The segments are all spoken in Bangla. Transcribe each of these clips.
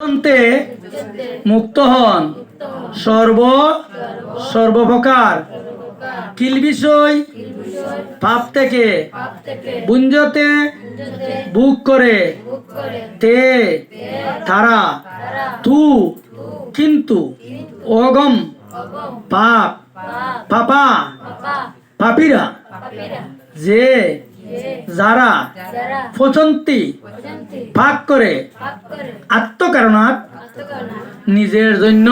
অন্তে মুক্ত হন। সর্ব সর্বপ্রকার কিল বিষয় পাপ থেকে বুঞ্জতে বুক করে। তে তারা তু কিন্তু অগম পাপ পাপা পাপিরা। যে যারা পচন্তি পাক করে আত্মকারণাত নিজের জন্য।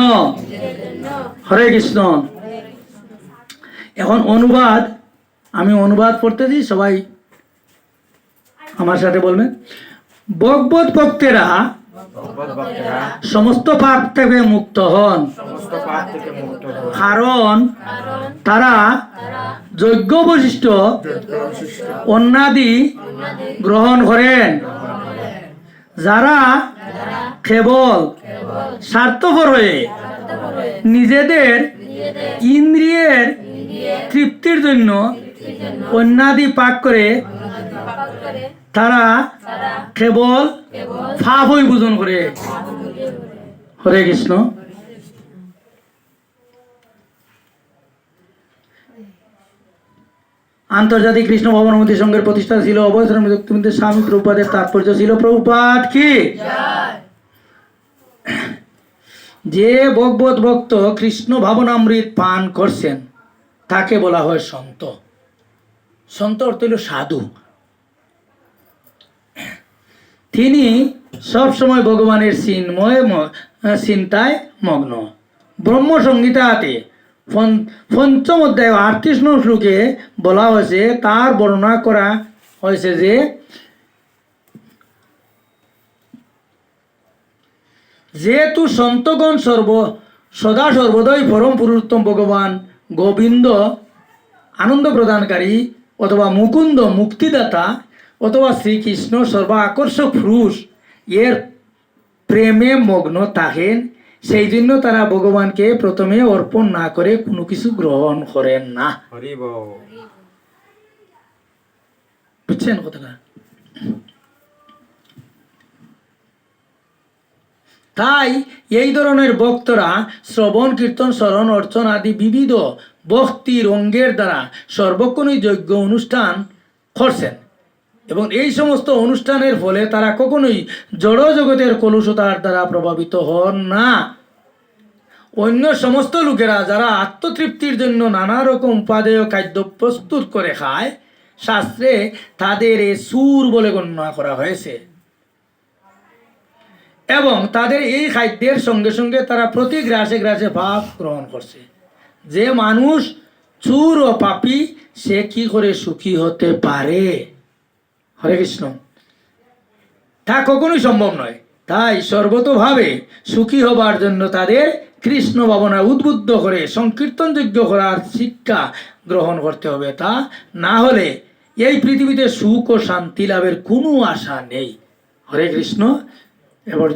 হরে কৃষ্ণ। এখন অনুবাদ আমি অনুবাদ পড়তেছি সবাই আমার সাথে বলবেন। ভগবত ভক্তেরা ভগবত ভক্তেরা সমস্ত পাপ থেকে মুক্ত হন। কারণ তারা যজ্ঞ বৈশিষ্ট্য অন্যাদি গ্রহণ করেন। যারা কেবল স্বার্থপর হয়ে নিজেদের ইন্দ্রিয়ের তৃপ্তির জন্য অন্যাদি পাক করে তারা কেবল ফাফই পূজন করে। হরে কৃষ্ণ। আন্তর্জাতিক কৃষ্ণ ভবন ভবনমতি সংঘের প্রতিষ্ঠা ছিল অবসর মুক্তিমন্ত্রী স্বামী প্রভুপাদের তাৎপর্য ছিল। প্রভুপাত কি? যে ভগবত ভক্ত কৃষ্ণ ভাবনামৃত পান করছেন, তাকে বলা হয় সন্ত। সন্ত অর্থ হল সাধু। তিনি সবসময় ভগবানের চিন্ময় চিন্তায় মগ্ন। ব্রহ্ম সংহিতাতে পঞ্চ- পঞ্চম অধ্যায় আটত্রিশ নং শ্লোকে বলা হয়েছে তার বর্ণনা করা হয়েছে যে, যেহেতু সন্তগণ সর্ব সদা সর্বদাই পরম পুরুষোত্তম ভগবান গোবিন্দ আনন্দ প্রদানকারী অথবা মুকুন্দ মুক্তিদাতা অথবা শ্রীকৃষ্ণ সর্বা আকর্ষক পুরুষ এর প্রেমে মগ্ন থাকেন সেই জন্য তারা ভগবানকে প্রথমে অর্পণ না করে কোনো কিছু গ্রহণ করেন না। বুঝছেন কথাটা? তাই এই ধরনের ভক্তরা শ্রবণ কীর্তন স্মরণ অর্চন আদি বিবিধ ভক্তির অঙ্গের দ্বারা সর্বক্ষণই যজ্ঞ অনুষ্ঠান করছেন। এবং এই সমস্ত অনুষ্ঠানের ফলে তারা কখনোই জড় জগতের কলুষতার দ্বারা প্রভাবিত হন না। অন্য সমস্ত লোকেরা যারা আত্মতৃপ্তির জন্য নানা রকম উপাদেয় খাদ্য প্রস্তুত করে খায়, শাস্ত্রে তাদের এ সুর বলে গণ্য করা হয়েছে। এবং তাদের এই খাদ্যের সঙ্গে সঙ্গে তারা প্রতি গ্রাসে গ্রাসে ভাব গ্রহণ করছে। যে মানুষ চুর ও পাপি, সে কি করে সুখী হতে পারে? হরে কৃষ্ণ। তা কখনোই সম্ভব নয়। তাই সর্বতোভাবে সুখী হবার জন্য তাদের কৃষ্ণ ভাবনা উদ্বুদ্ধ করে সংকীর্তন যোগ্য করার শিক্ষা গ্রহণ করতে হবে। তা না হলে এই পৃথিবীতে সুখ ও শান্তি লাভের কোনো আশা নেই। হরে কৃষ্ণ। এ পর্যন্ত